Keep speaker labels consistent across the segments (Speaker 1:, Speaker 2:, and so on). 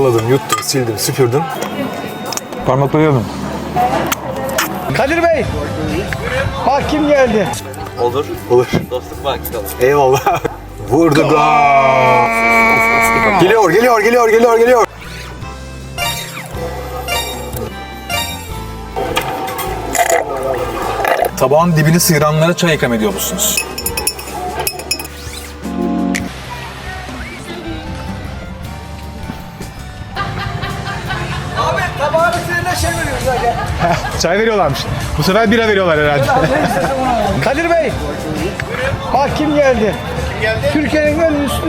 Speaker 1: Yaladım, yuttum, sildim, süpürdüm.
Speaker 2: Parmaklayalım.
Speaker 3: Kadir Bey. Bak kim geldi.
Speaker 4: Olur.
Speaker 1: Olur.
Speaker 4: Dostluk vakti kalır.
Speaker 1: Eyvallah. Vurdu gol. Geliyor, geliyor, geliyor, geliyor, geliyor. Tabağın dibini sıyıranlara çay ikram ediyor musunuz?
Speaker 2: Çay veriyorlarmış. Bu sefer bira veriyorlar herhalde.
Speaker 3: Kadir Bey. Bak kim geldi. Türkiye'nin en üstü,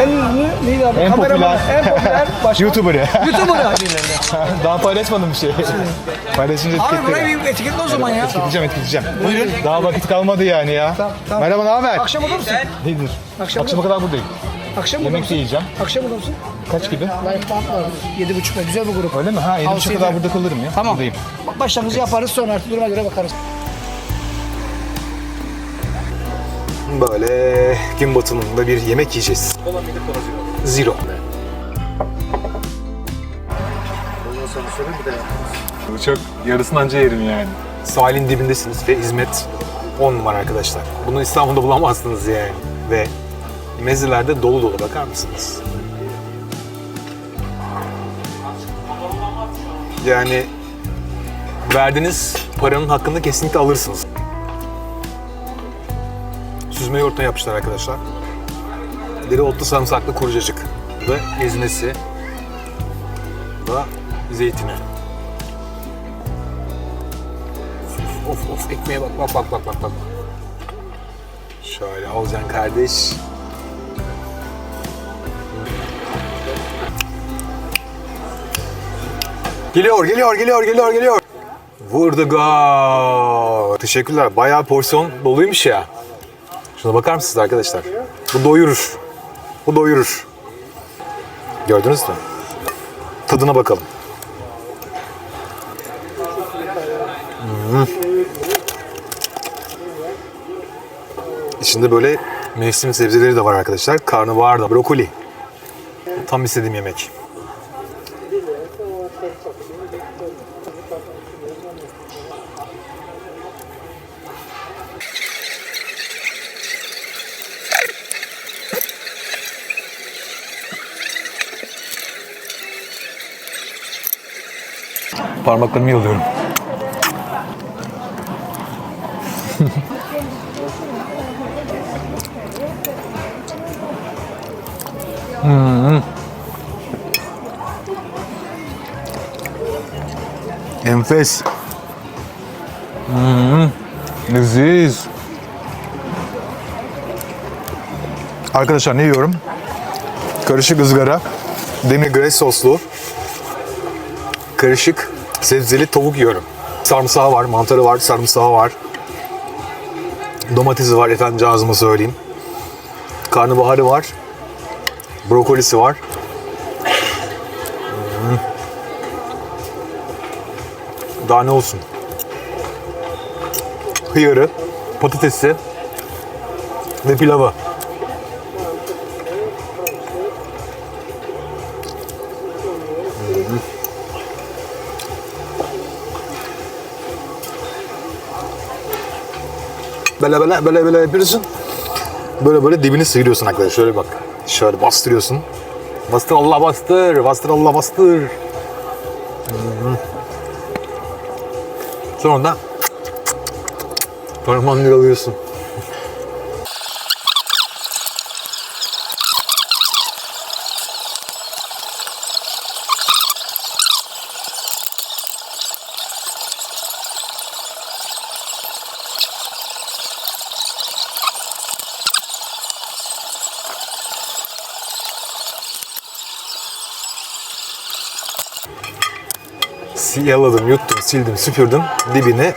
Speaker 3: en ünlü neydi abi?
Speaker 2: En
Speaker 3: Kameraman,
Speaker 2: popüler.
Speaker 3: En popüler başkan.
Speaker 2: YouTuber'ı.
Speaker 3: YouTuber abilerle.
Speaker 2: Daha paylaşmadım bir şey. Paylaşınca
Speaker 3: Abi
Speaker 2: etiketlerim.
Speaker 3: burayı bir etiketle o zaman ya.
Speaker 2: Etiketeceğim, etiketeceğim. Buyurun. Daha vakit kalmadı yani ya. Merhaba, ne haber?
Speaker 3: Akşam olur musun? Akşam
Speaker 2: Akşama kadar buradayım.
Speaker 3: Akşam olur
Speaker 2: Yemek
Speaker 3: musun?
Speaker 2: yiyeceğim.
Speaker 3: Akşam olur musun?
Speaker 2: Kaç gibi?
Speaker 3: Life Band var. Yedi buçukta. Güzel bir grup.
Speaker 2: Öyle mi? Ha, yedi
Speaker 3: Tavsiye
Speaker 2: buçuğa kadar
Speaker 3: ederim.
Speaker 2: burada kalırım ya.
Speaker 3: Tamam.
Speaker 2: Buradayım.
Speaker 3: Başlangıcı yaparız sonra artık duruma göre bakarız.
Speaker 1: Böyle gün batımında bir yemek yiyeceğiz. Zero.
Speaker 2: Çok yarısını anca yerim yani.
Speaker 1: Sahilin dibindesiniz ve hizmet 10 numara arkadaşlar. Bunu İstanbul'da bulamazsınız yani. Ve mezelerde dolu dolu bakar mısınız? Yani verdiğiniz paranın hakkını kesinlikle alırsınız. Süzme yoğurtla yapmışlar arkadaşlar. Dereotlu sarımsaklı kurucacık ve ezmesi ve zeytini. Of of ekmeğe bak bak bak bak bak. Şöyle alacaksın kardeş. Geliyor, geliyor, geliyor, geliyor, geliyor. Vurdu gol. Teşekkürler. Bayağı porsiyon doluymuş ya. Şuna bakar mısınız arkadaşlar? Bu doyurur. Bu doyurur. Gördünüz mü? Tadına bakalım. İçinde böyle mevsim sebzeleri de var arkadaşlar. Karnabahar da, brokoli. Tam istediğim yemek.
Speaker 2: Parmaklarımı yalıyorum.
Speaker 1: Enfes.
Speaker 2: Leziz.
Speaker 1: Arkadaşlar ne yiyorum? Karışık ızgara, demir gres soslu, karışık sebzeli tavuk yiyorum. Sarımsağı var, mantarı var, sarımsağı var. Domatesi var, efendim ağzıma söyleyeyim. Karnabaharı var. Brokolisi var. Hmm. Daha ne olsun? Hıyarı, patatesi ve pilavı. Böyle böyle böyle böyle yapıyorsun. Böyle böyle dibini sıyırıyorsun arkadaşlar. Şöyle bak. Şöyle bastırıyorsun. Bastır Allah bastır. Bastır Allah bastır. Sonra da parmağını alıyorsun. Yaladım, yuttum, sildim, süpürdüm. Dibini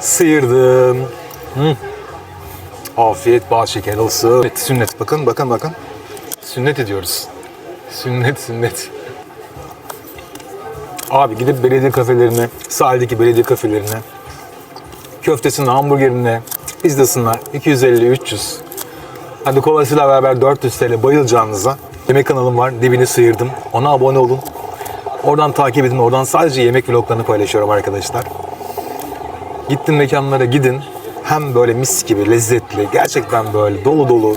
Speaker 1: sıyırdım. Hı. Afiyet, bal şeker olsun. Sünnet, sünnet. Bakın, bakın, bakın. Sünnet ediyoruz. Sünnet, sünnet. Abi gidip belediye kafelerine, sahildeki belediye kafelerine, köftesine, hamburgerine, pizzasına 250-300. Hadi kolasıyla beraber 400 TL bayılacağınıza Yemek kanalım var. Dibini sıyırdım. Ona abone olun. Oradan takip edin. Oradan sadece yemek vloglarını paylaşıyorum arkadaşlar. Gittin mekanlara gidin. Hem böyle mis gibi lezzetli, gerçekten böyle dolu dolu,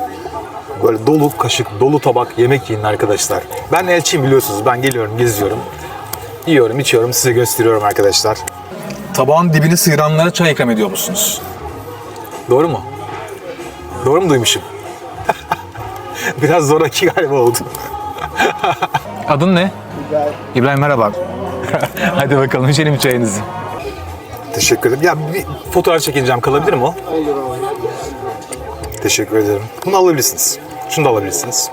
Speaker 1: böyle dolu kaşık, dolu tabak yemek yiyin arkadaşlar. Ben elçiyim biliyorsunuz. Ben geliyorum, geziyorum. Yiyorum, içiyorum, size gösteriyorum arkadaşlar. Tabağın dibini sıyıranlara çay ikram ediyor musunuz? Doğru mu? Doğru mu duymuşum? Biraz zoraki galiba oldu.
Speaker 2: Adın ne? İbrahim merhaba. Hadi bakalım içelim çayınızı.
Speaker 1: Teşekkür ederim. Ya bir fotoğraf çekileceğim. Kalabilir mi o? Olur Teşekkür ederim. Bunu alabilirsiniz. Şunu da alabilirsiniz.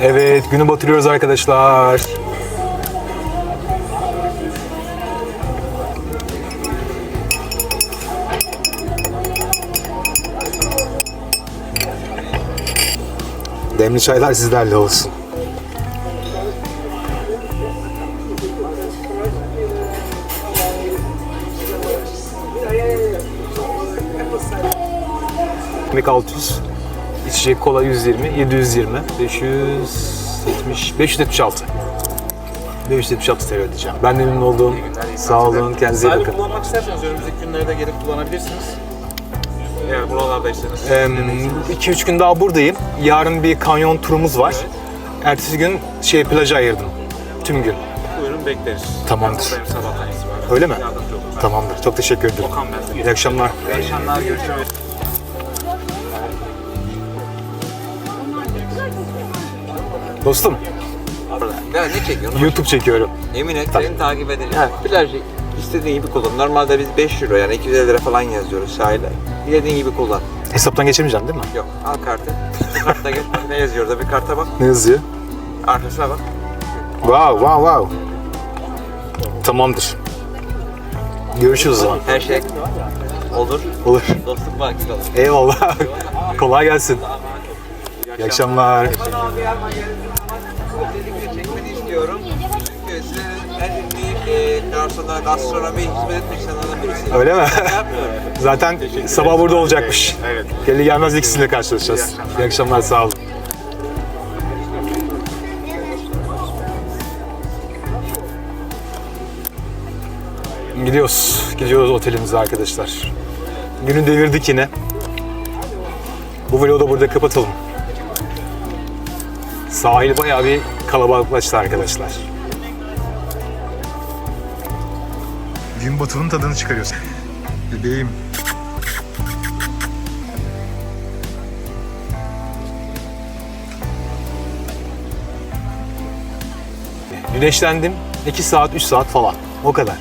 Speaker 1: Evet, günü batırıyoruz arkadaşlar. Demli çaylar sizlerle olsun. Ekmek 600, içecek kola 120, 720, 570, 576. 576 TL ödeyeceğim. Ben de memnun oldum. Sağ olun, kendinize iyi bakın.
Speaker 4: kullanmak isterseniz önümüzdeki günlerde gelip kullanabilirsiniz. Eğer buralardaysanız.
Speaker 1: 2-3 gün daha buradayım. Yarın bir kanyon turumuz var. Ertesi gün şey plaja ayırdım. Tüm gün.
Speaker 4: Buyurun bekleriz.
Speaker 1: Tamamdır.
Speaker 4: Buradayım sabahtan itibaren.
Speaker 1: Öyle mi?
Speaker 4: Yardımcı.
Speaker 1: Tamamdır. Çok teşekkür ederim.
Speaker 4: Okan ben.
Speaker 1: İyi akşamlar.
Speaker 4: İyi akşamlar. Görüşürüz.
Speaker 1: Dostum,
Speaker 5: Ya ne çekiyorsun?
Speaker 1: YouTube çekiyorum.
Speaker 5: Yemin et seni takip edeceğim. Ha, plajı istediğin gibi kullan. Normalde biz 5 euro yani 250 lira falan yazıyoruz sahile. Dilediğin gibi kullan.
Speaker 1: Hesaptan geçemeyeceğim değil mi?
Speaker 5: Yok al kartı. Kartta gel. Bak ne yazıyor da bir karta bak.
Speaker 1: Ne yazıyor?
Speaker 5: Arkasına bak.
Speaker 1: Wow, wow, wow. Tamamdır. Görüşürüz o zaman.
Speaker 5: Her şey olur.
Speaker 1: Olur.
Speaker 5: Dostluk baki kalır.
Speaker 1: Eyvallah. Kolay gelsin. İyi akşamlar.
Speaker 5: Özellikle çekmeni istiyorum. Çünkü size en ünlü e, garsona, gastronomi hizmet etmiş insanlardan birisi.
Speaker 1: Öyle mi?
Speaker 5: Yapmıyorum.
Speaker 1: Zaten sabah burada olacakmış.
Speaker 4: Evet.
Speaker 1: Gelir gelmez ikisiyle karşılaşacağız. İyi akşamlar, sağ olun. Gidiyoruz. Gidiyoruz otelimize arkadaşlar. Günü devirdik yine. Bu vlogu da burada kapatalım. Sahil bayağı bir kalabalıklaştı arkadaşlar. Gün batımının tadını çıkarıyoruz. Bebeğim. Güneşlendim. 2 saat, 3 saat falan. O kadar.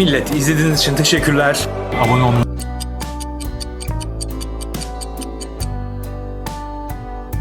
Speaker 6: Millet izlediğiniz için teşekkürler.
Speaker 1: Abone olmayı